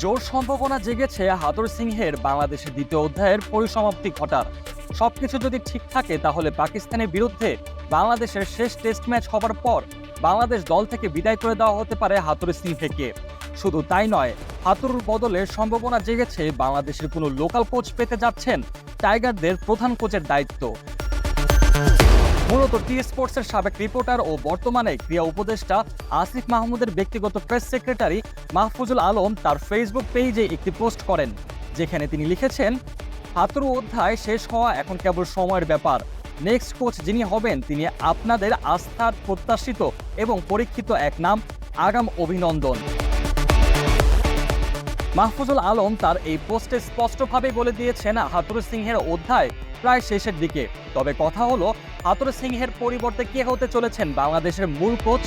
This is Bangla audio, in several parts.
জোর সম্ভাবনা জেগেছে হাতুর সিংহের বাংলাদেশের দ্বিতীয় অধ্যায়ের পরিসমাপ্তি ঘটার। সবকিছু যদি ঠিক থাকে, তাহলে পাকিস্তানের বিরুদ্ধে বাংলাদেশের শেষ টেস্ট ম্যাচ হবার পর বাংলাদেশ দল থেকে বিদায় করে দেওয়া হতে পারে হাতুর সিংহকে। শুধু তাই নয়, হাতুরুর বদলে সম্ভাবনা জেগেছে বাংলাদেশের কোনো লোকাল কোচ পেতে যাচ্ছেন টাইগারদের প্রধান কোচের দায়িত্ব। মূলত টি স্পোর্টসের সাবেক রিপোর্টার ও বর্তমানে ক্রীড়া উপদেষ্টা আসিফ মাহমুদের ব্যক্তিগত প্রেস সেক্রেটারি মাহফুজুল আলম তার ফেসবুক পেজে একটি পোস্ট করেন, যেখানে তিনি লিখেছেন হাতুরু অধ্যায় শেষ হওয়া এখন কেবল সময়ের ব্যাপার। নেক্সট কোচ যিনি হবেন, তিনি আপনাদের আস্থার প্রত্যাশিত এবং পরীক্ষিত এক নাম, আগাম অভিনন্দন। মাহফুজুল আলম তার এই পোস্টে স্পষ্টভাবে বলে দিয়েছেন হাতুরু সিংহের অধ্যায় প্রায় শেষের দিকে। তবে কথা হলো হাতুরু সিংহের পরিবর্তে কে হতে চলেছেন বাংলাদেশের মূল কোচ?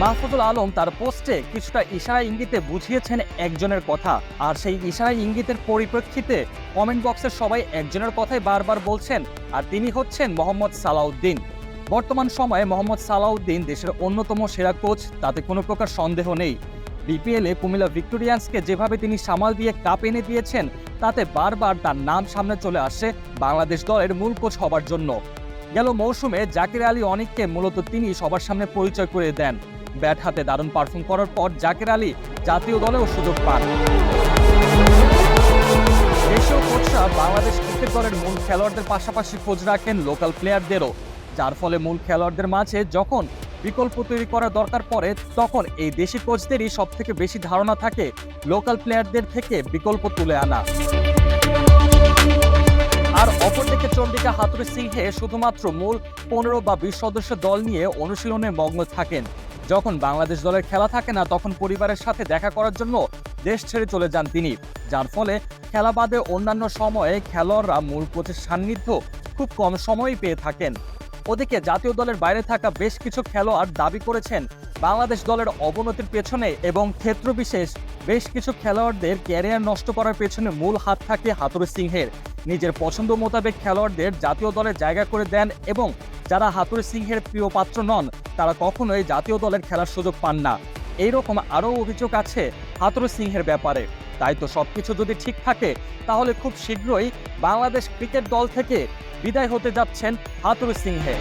মাহফুজুল আলম তার পোস্টে কিছুটা ইশারা ইঙ্গিতে বুঝিয়েছেন একজনের কথা। আর সেই ইশারা ইঙ্গিতের পরিপ্রেক্ষিতে কমেন্ট বক্সের সবাই একজনের কথাই বারবার বলছেন, আর তিনি হচ্ছেন মোহাম্মদ সালাউদ্দিন। বর্তমান সময়ে মোহাম্মদ সালাউদ্দিন দেশের অন্যতম সেরা কোচ, তাতে কোনো প্রকার সন্দেহ নেই। বিপিএলে কুমিল্লা ভিক্টোরিয়ান্সকে যেভাবে তিনি সামাল দিয়ে কাপ এনে দিয়েছেন, তাতে বারবার তার নাম সামনে চলে আসে বাংলাদেশ দলের মূল কোচ হবার জন্য। গেল মৌসুমে জাকির আলী অনেককে মূলত তিনি সবার সামনে পরিচয় করে দেন। ব্যাট হাতে দারুণ পারফর্ম করার পর জাকির আলী জাতীয় দলেও সুযোগ পান। দেশীয় কোচরা বাংলাদেশ ক্রিকেট দলের মূল খেলোয়াড়দের পাশাপাশি খোঁজ রাখেন লোকাল প্লেয়ারদেরও, যার ফলে মূল খেলোয়াড়দের মাঝে যখন বিকল্প তৈরি করা দরকার পড়ে তখন এই দেশি কোচদেরই সব থেকে বেশি ধারণা থাকে লোকাল প্লেয়ারদের থেকে বিকল্প তুলে আনা। আর অপরদিকে চন্ডিকা হাতুরি সিংহে শুধুমাত্র মূল পনেরো বা বিশ সদস্য দল নিয়ে অনুশীলনে মগ্ন থাকেন। যখন বাংলাদেশ দলের খেলা থাকে না, তখন পরিবারের সাথে দেখা করার জন্য দেশ ছেড়ে চলে যান তিনি। যার ফলে খেলা বাদে অন্যান্য সময়ে খেলোয়াড়রা মূল কোচের সান্নিধ্য খুব কম সময়ই পেয়ে থাকেন। ওদিকে জাতীয় দলের বাইরে থাকা বেশ কিছু খেলোয়াড় দাবি করেছেন বাংলাদেশ দলের অবনতির পেছনে এবং ক্ষেত্রবিশেষ বেশ কিছু খেলোয়াড়দের ক্যারিয়ার নষ্ট করার পেছনে মূল হাত থাকে হাতুরু সিংহের। নিজের পছন্দ মোতাবেক খেলোয়াড়দের জাতীয় দলে জায়গা করে দেন এবং যারা হাতুরু সিংহের প্রিয় পাত্র নন, তারা কখনোই জাতীয় দলের খেলার সুযোগ পান না। এইরকম আরও অভিযোগ আছে হাতুর সিংহের ব্যাপারে। তাই তো সব কিছু যদি ঠিক থাকে, তাহলে খুব শীঘ্রই বাংলাদেশ ক্রিকেট দল থেকে বিদায় হতে যাচ্ছেন হাতুর সিংহে।